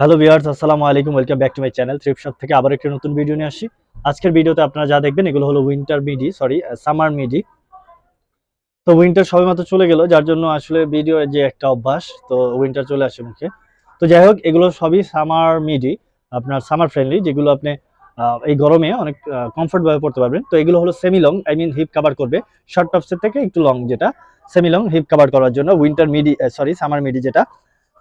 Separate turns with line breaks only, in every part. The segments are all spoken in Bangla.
হ্যালো ভিউয়ার্স আসসালামু আলাইকুম welcome back to my channel thrift shop থেকে আবার একটি নতুন ভিডিও নিয়ে আসি আজকের ভিডিওতে আপনারা যা দেখবেন, এগুলো হলো winter midi sorry summer midi তো উইন্টার সবেমাত্র চলে গেল, যার জন্য আসলে ভিডিওর যে একটা অভ্যাস, তো উইন্টার চলে আসে মুখে। তো যাই হোক, এগুলো সবই সামার মিডি আপনার সামার ফ্রেন্ডলি যেগুলো আপনি এই গরমে অনেক কমফোর্ট ভাবে পড়তে পারবেন। তো এগুলো হলো semi long I mean hip cover করবে। শর্ট টপসের থেকে একটু লং যেটা সেমি লং হিপ কভার করার জন্য winter midi sorry summer midi যেটা।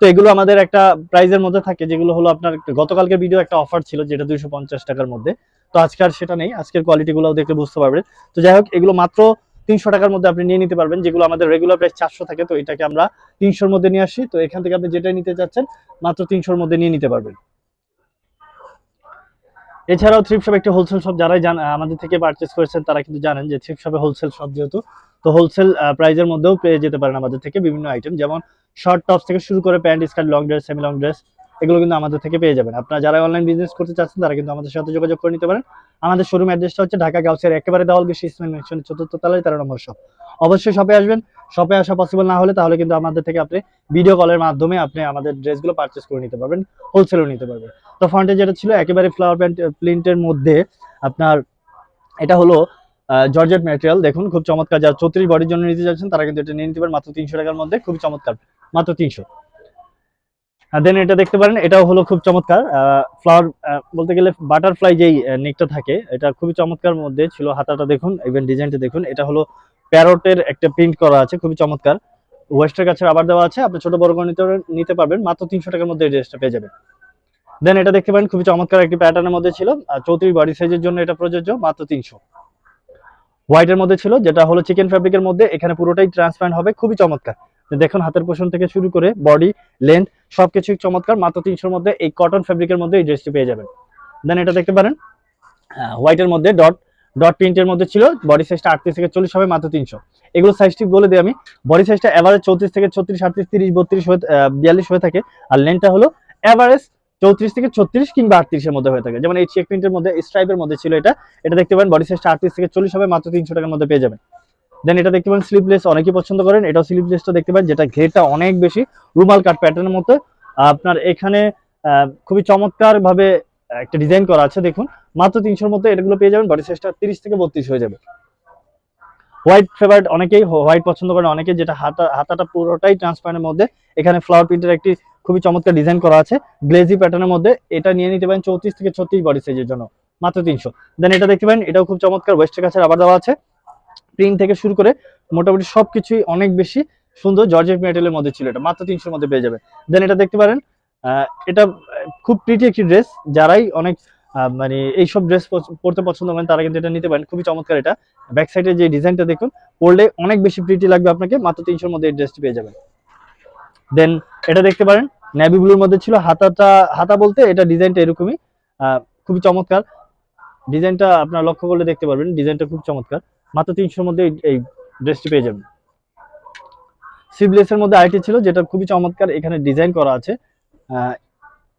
তো এগুলো আমাদের একটা প্রাইজের মধ্যে থাকে, যেগুলো হলো আপনার গতকালকের ভিডিও একটা অফার ছিল যেটা দুইশো পঞ্চাশ টাকার মধ্যে। তো আজকে আর সেটা নেই, আজকের কোয়ালিটি গুলো দেখলে বুঝতে পারবেন। তো যাই হোক, এগুলো মাত্র তিনশো টাকার মধ্যে আপনি নিয়ে নিতে পারবেন, যেগুলো আমাদের রেগুলার প্রাইস চারশো থাকে, তো এটাকে আমরা তিনশোর মধ্যে নিয়ে আসি। তো এখান থেকে আপনি যেটা নিতে চাচ্ছেন, মাত্র তিনশোর মধ্যে নিয়ে নিতে পারবেন। এছাড়াও থ্রিপ শপ একটা হোলসেল শপ যারাই জান আমাদের থেকে পারচেস করেছেন, তারা কিন্তু জানেন যে থ্রিপ শপে হোলসেল শপ যেহেতু তো হোলসেল প্রাইজের মধ্যেও পেয়ে যেতে পারেন আমাদের থেকে বিভিন্ন আইটেম যেমন শর্ট টপস থেকে শুরু করে pant skirt long dress semi long dress এগুলো কিন্তু আমাদের থেকে পেয়ে যাবেন। আপনারা যারা অনলাইন বিজনেস করতে চাচ্ছেন, তারা কিন্তু আমাদের সাথে যোগাযোগ করে নিতে পারেন। আমাদের শোরুম অ্যাড্রেসটা হচ্ছে ঢাকা গাউসের একেবারে দেওয়াল বেশি ইসমাইল মেনশন চতুর্থ তলায়, তেরো নম্বর শপ অবশ্যই শপে আসবেন। শপে আসা পসিবল না হলে তাহলে কিন্তু আমাদের থেকে আপনি ভিডিও কলের মাধ্যমে আপনি আমাদের ড্রেসগুলো পারচেস করে নিতে পারবেন হোলসেলও নিতে পারবেন। তো ফ্রন্টে যেটা ছিল, একেবারে ফ্লাওয়ার প্যান্ট প্রিন্টের মধ্যে আপনার, এটা হলো জর্জেট ম্যাটেরিয়াল। দেখুন, খুব চমৎকার। যারা চৌত্রিশ বডির জন্য নিতে যাচ্ছেন, তারা কিন্তু এটা নিয়ে নিতে পারেন। মাত্র তিনশো টাকার মধ্যে খুব চমৎকার। মাত্র তিনশো। দেন এটা দেখতে পারেন, এটাও হলো খুব চমৎকার। ফ্লাওয়ার বলতে গেলে বাটারফ্লাই যেই নেকটা থাকে, এটা খুবই চমৎকার মধ্যে ছিল। হাতাটা দেখুন ইভেন ডিজাইনটা দেখুন। এটা হলো প্যারোটের একটা প্রিন্ট করা আছে, খুবই চমৎকার। ওয়েস্টের কাছে আবার দেওয়া আছে, আপনি ছোট বড় নিতে নিতে পারবেন। মাত্র তিনশো টাকার মধ্যে এই ড্রেসটা পেয়ে যাবেন। দেন এটা দেখতে পারেন, খুবই চমৎকার একটি প্যাটার্নের মধ্যে ছিল। আর চৌত্রিশ বডি সাইজের জন্য এটা প্রযোজ্য, মাত্র তিনশো। হোয়াইটের মধ্যে ছিল, যেটা হলো চিকেন ফ্যাব্রিকের মধ্যে। এখানে পুরোটাই ট্রান্সপারেন্ট হবে, খুবই চমৎকার। দেখুন, হাতের পোষণ থেকে শুরু করে বডি লেন্থ সবকিছু চমৎকার। মাত্র তিনশোর মধ্যে এই কটন ফ্যাব্রিকের মধ্যে এই ড্রেসটি পেয়ে যাবেন। দেন এটা দেখতে পারেন হোয়াইটের মধ্যে ডট ডট প্রিন্টের মধ্যে ছিল। বডি সাইজটা আটত্রিশ থেকে চল্লিশ হবে, মাত্র তিনশো। এগুলো সাইজটি বলে দিই আমি। বডি সাইজটা এভারেজ চৌত্রিশ থেকে ছত্রিশ, আটত্রিশ, তিরিশ, বত্রিশ হয়ে বিয়াল্লিশ হয়ে থাকে। আর লেন্থটা হলো এভারেজ চৌত্রিশ থেকে ছত্রিশ কিংবা আটত্রিশের মধ্যে হয়ে থাকে। যেমন এই চেক প্রিন্টের মধ্যে স্ট্রাইপের মধ্যে ছিল এটা। এটা দেখতে পারেন বডি সাইজটা আটত্রিশ থেকে চল্লিশ হবে, মাত্র তিনশো টাকার মধ্যে পেয়ে যাবেন। দেন এটা দেখতে পারেন স্লিভলেস অনেকেই পছন্দ করেন। এটাও স্লিভলেসটা দেখতে পারেন, যেটা ঘেরটা অনেক বেশি, রুমাল কাট প্যাটার্নের মতো। আপনার এখানে খুবই চমৎকার ভাবে একটা ডিজাইন করা আছে, দেখুন। মাত্র তিনশোর মধ্যে এগুলো পেয়ে যাবেন বডি সাইজটা তিরিশ থেকে বত্রিশ হয়ে যাবে। হোয়াইট ফেভারিট অনেকেই হোয়াইট পছন্দ করেন অনেকে যেটা হাতা, হাতাটা পুরোটাই ট্রান্সপারেন্টের মধ্যে। এখানে ফ্লাওয়ার প্রিন্টের একটি খুবই চমৎকার ডিজাইন করা আছে। গ্লেজি প্যাটার্নের মধ্যে এটা নিয়ে নিতে পারেন চৌত্রিশ থেকে ছত্রিশ বডি সাইজের জন্য, মাত্র তিনশো। দেন এটা দেখতে পারেন, এটাও খুব চমৎকার ওয়েস্টের কাছে আবার দেওয়া আছে। প্রিন্ট থেকে শুরু করে মোটামুটি সবকিছুই অনেক বেশি সুন্দর জর্জেট ম্যাটেরিয়ালের মধ্যে ছিল এটা, মাত্র তিনশোর মধ্যে পেয়ে যাবে। দেন এটা দেখতে পারেন এটা খুব প্রিটি একটি ড্রেস যারাই অনেক মানে এইসব ড্রেস পরতে পছন্দ করেন, তারা কিন্তু এটা নিতে পারেন। খুবই চমৎকার এটা। ব্যাক সাইডে যে ডিজাইনটা দেখুন, পরলে অনেক বেশি প্রিটি লাগবে আপনাকে, মাত্র তিনশোর মধ্যে এই ড্রেসটি পেয়ে যাবেন। দেন এটা দেখতে পারেন নেভি ব্লুর মধ্যে ছিল। হাতাটা, হাতা বলতে এটা ডিজাইনটা এরকমই। খুবই চমৎকার। ডিজাইনটা আপনার লক্ষ্য করলে দেখতে পারবেন, ডিজাইনটা খুব চমৎকার। মাত্র তিনশোর মধ্যে এই- ড্রেসটি পেয়ে যাবেন। সিভলেসের মধ্যে আইটি ছিল, যেটা খুবই চমৎকার, এখানে ডিজাইন করা আছে।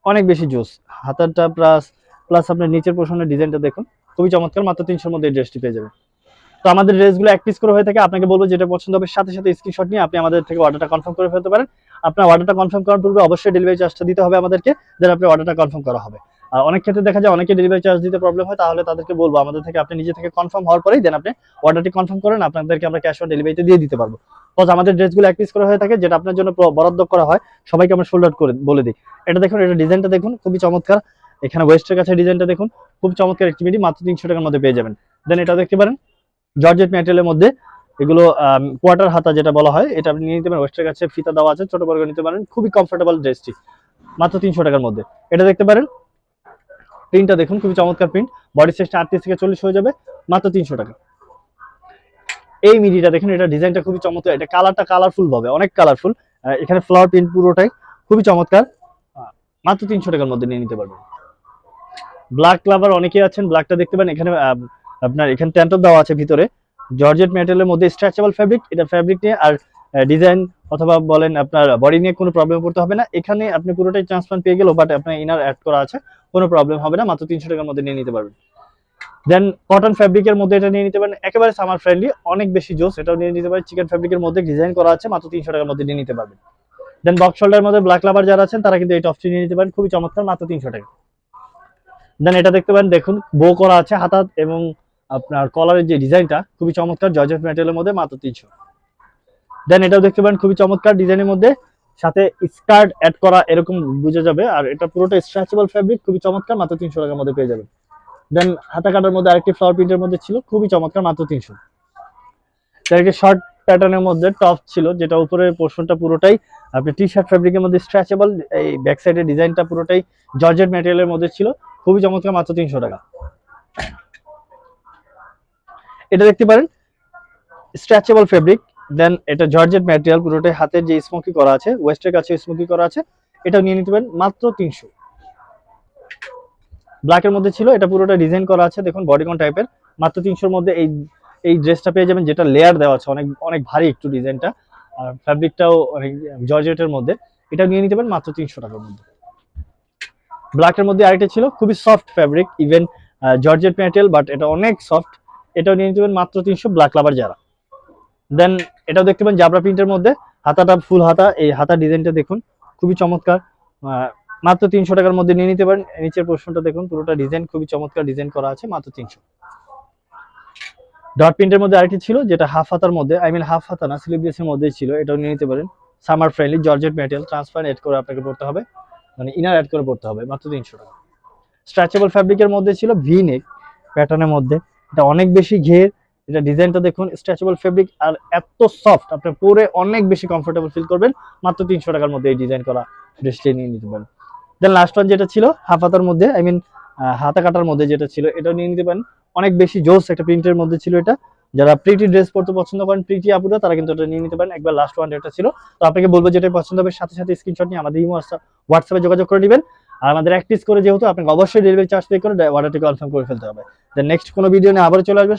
অনেক বেশি জোস। হাতারটা প্লাস প্লাস আপনার নিচের পোর্শনের ডিজাইনটা দেখুন। খুবই চমৎকার, মাত্র তিনশোর মধ্যে এই ড্রেসটি পেয়ে যাবেন। তো আমাদের ড্রেসগুলো এক পিস করে হয়ে থাকে, আপনাকে বলব যেটা পছন্দ হবে, সাথে সাথে স্ক্রিনশট নিয়ে আপনি আমাদের থেকে অর্ডারটা কনফার্ম করে ফেলতে পারেন। আপনার অর্ডারটা কনফার্ম করার পূর্বে অবশ্যই ডেলিভারি চার্জটা দিতে হবে আমাদেরকে দেন আপনি অর্ডারটা কনফার্ম করা হবে। আর অনেক ক্ষেত্রে দেখা যায় অনেকে ডেলিভারি চার্জ দিতে প্রবলেম হয়, তাহলে তাদেরকে বলব, আমাদের থেকে আপনি নিজে থেকে কনফার্ম হওয়ার পরেই দেন আপনি অর্ডারটি কনফার্ম করেন, আপনাদেরকে আমরা ক্যাশ অন ডেলিভারিতে দিয়ে দিতে পারব। বিকজ আমাদের ড্রেসগুলো এক পিস করে হয়ে থাকে, যেটা আপনার জন্য বরাদ্দ করা হয়, সবাইকে আমরা সোল্ড আউট করে বলে দিই। এটা দেখুন, এটা ডিজাইনটা দেখুন, খুবই চমৎকার। এখানে ওয়েস্টের কাছে ডিজাইনটা দেখুন, খুব চমৎকার অ্যাক্টিভিটি মাত্র তিনশো টাকার মধ্যে পেয়ে যাবেন। দেন এটা দেখতে পারেন জর্জেট ম্যাটেরিয়ালের মধ্যে এগুলো কোয়ার্টার হাতা যেটা বলা হয়, এটা আপনি নিয়ে নিতে পারেন ওয়েস্টের কাছে ফিতা দেওয়া আছে, ছোট বড় নিতে পারেন, খুবই কমফোর্টেবল ড্রেসটি মাত্র তিনশো টাকার মধ্যে। এটা দেখতে পারেন প্রিন্টটা দেখুন, খুবই চমৎকার প্রিন্ট বডি সাইজটা আটত্রিশ থেকে চল্লিশ হয়ে যাবে, মাত্র তিনশো টাকা। এই মিডিটা দেখুন, এটা ডিজাইনটা খুবই চমৎকার, এটা কালারটা কালারফুল ভাবে, অনেক কালারফুল এখানে ফ্লাওয়ার প্রিন্ট পুরোটাই, খুবই চমৎকার। মাত্র তিনশো টাকার মধ্যে নিয়ে নিতে পারবেন। ব্ল্যাক লাভার অনেকেই আছেন ব্ল্যাকটা দেখতে পারেন, এখানে আপনার এখানে ট্যান্টপ দেওয়া আছে ভিতরে। জর্জেট ম্যাটেরিয়ালের মধ্যে স্ট্রেচেবল ফ্যাব্রিক এটা ফ্যাব্রিক নিয়ে আর ডিজাইন অথবা বলেন আপনার বডি নিয়ে কোনো প্রবলেম পড়তে হবে না। এখানে আপনি পুরোটাই ট্রান্সপ্লান্ট পেয়ে গেলেও বাট আপনার ইনার অ্যাড করা আছে, কোনো প্রবলেম হবে না, মাত্র তিনশো টাকার মধ্যে নিয়ে নিতে পারবেন। দেন কটন ফ্যাব্রিকের মধ্যে এটা নিয়ে নিতে পারেন, একেবারে সামার ফ্রেন্ডলি অনেক বেশি জোস, এটাও নিয়ে নিতে পারেন। চিকেন ফ্যাব্রিকের মধ্যে ডিজাইন করা আছে, মাত্র তিনশো টাকার মধ্যে নিয়ে নিতে পারবেন। দেন বক্স শোল্ডারের মধ্যে ব্ল্যাক লাভার যারা আছেন, তারা কিন্তু এই টপসটি নিয়ে নিতে পারেন, খুবই চমৎকার, মাত্র তিনশো টাকা। দেন এটা দেখতে পারেন, দেখুন বো করা আছে হাতা এবং আপনার কলারের যে ডিজাইনটা খুবই চমৎকার জর্জেট ম্যাটেরিয়ালের মধ্যে মাত্র তিনশো। দেন এটাও দেখতে পারেন, খুবই চমৎকার ডিজাইনের মধ্যে। সাথে স্কার্ট অ্যাড করা এরকম বুঝে যাবে, আর এটা পুরোটা স্ট্রেচেবল ফ্যাব্রিক খুবই চমৎকার, মাত্র তিনশো টাকার মধ্যে পেয়ে যাবেন। দেন হাতা কাটার মধ্যে আরেকটি ফ্লাওয়ার প্রিন্টের মধ্যে ছিল, খুবই চমৎকার, মাত্র তিনশো। একটি শর্ট প্যাটার্নের মধ্যে টপ ছিল, যেটা উপরের পোর্শনটা পুরোটাই, আপনি টি শার্ট ফ্যাব্রিকের মধ্যে স্ট্রেচেবল এই ব্যাক সাইডের ডিজাইনটা পুরোটাই জর্জেট ম্যাটেরিয়ালের মধ্যে ছিল, খুবই চমৎকার, মাত্র তিনশো টাকা। এটা দেখতে পারেন স্ট্রেচেবল ফেব্রিক দেন এটা জর্জেট ম্যাটেরিয়াল পুরোটাই হাতের যে স্মোকি করা আছে ওয়েস্টের কাছে স্মোকি করা আছে, এটাও নিয়ে নিতে পারেন, মাত্র তিনশো। ব্ল্যাকের মধ্যে ছিল, এটা পুরোটা ডিজাইন করা আছে, দেখুন বডিকন টাইপের মাত্র তিনশোর মধ্যে এই এই ড্রেসটা পেয়ে যাবেন, যেটা লেয়ার দেওয়া আছে, অনেক অনেক ভারী একটু ডিজাইনটা আর ফ্যাব্রিকটাও অনেক জর্জেটের মধ্যে, এটা নিয়ে নিতে পারেন, মাত্র তিনশো টাকার মধ্যে। ব্ল্যাকের মধ্যে আরেকটা ছিল, খুবই soft fabric even georgette material but এটা অনেক সফট এটাও নিয়ে নিতে মাত্র তিনশো ব্ল্যাক লাভার যারা। দেন এটাও দেখতে পাবেন জাবরা প্রিন্টের মধ্যে। হাতাটা ফুল হাতা, এই হাতা ডিজাইনটা দেখুন, খুবই চমৎকার। মাত্র তিনশো টাকার মধ্যে নিয়ে নিতে পারেন। নিচের পোর্শনটা দেখুন, পুরোটা ডিজাইন খুবই চমৎকার ডিজাইন করা আছে, মাত্র তিনশো। ডট প্রিন্টের মধ্যে আরেকটি ছিল, যেটা হাফ হাতার মধ্যে আই মিন হাফ হাতা না স্লিভলেসের মধ্যেই ছিল, এটাও নিয়ে নিতে পারেন। Summer friendly georgette material transparent add করে আপনাকে পড়তে হবে। মানে ইনার অ্যাড করে পড়তে হবে, মাত্র তিনশো টাকা। স্ট্রেচেবল ফ্যাব্রিকের মধ্যে ছিল ভি নেক প্যাটার্নের মধ্যে। এটা অনেক বেশি ঘের, এটা ডিজাইনটা দেখুন স্ট্রেচেবল ফেব্রিক আর এত সফট আপনি পরে অনেক বেশি কমফোর্টেবল ফিল করবেন, মাত্র তিনশো টাকার মধ্যে এই ডিজাইন করা ড্রেসটি নিয়ে নিতে পারেন। দেন লাস্ট ওয়ান যেটা ছিল হাফ হাতার মধ্যে আই মিন হাতা কাটার মধ্যে যেটা ছিল, এটাও নিয়ে নিতে পারেন। অনেক বেশি জোস একটা প্রিন্টের মধ্যে ছিল এটা। যারা প্রিটি ড্রেস পরতে পছন্দ করেন প্রিটি আপুরা, তারা কিন্তু এটা নিয়ে নিতে পারেন। একবার লাস্ট ওয়ান যেটা ছিল, তো আপনাকে বলব যেটা পছন্দ হবে, সাথে সাথে স্ক্রিনশট নিয়ে আমাদের ইমো হোয়াটসঅ্যাপে যোগাযোগ করে নেবেন। আর আমাদের এক পিস করে যেহেতু আপনাকে অবশ্যই ডেলিভারি চার্জ পে করে অর্ডারটি কনফার্ম করে ফেলতে হবে। নেক্সট কোনো ভিডিও নিয়ে আবার চলে আসবে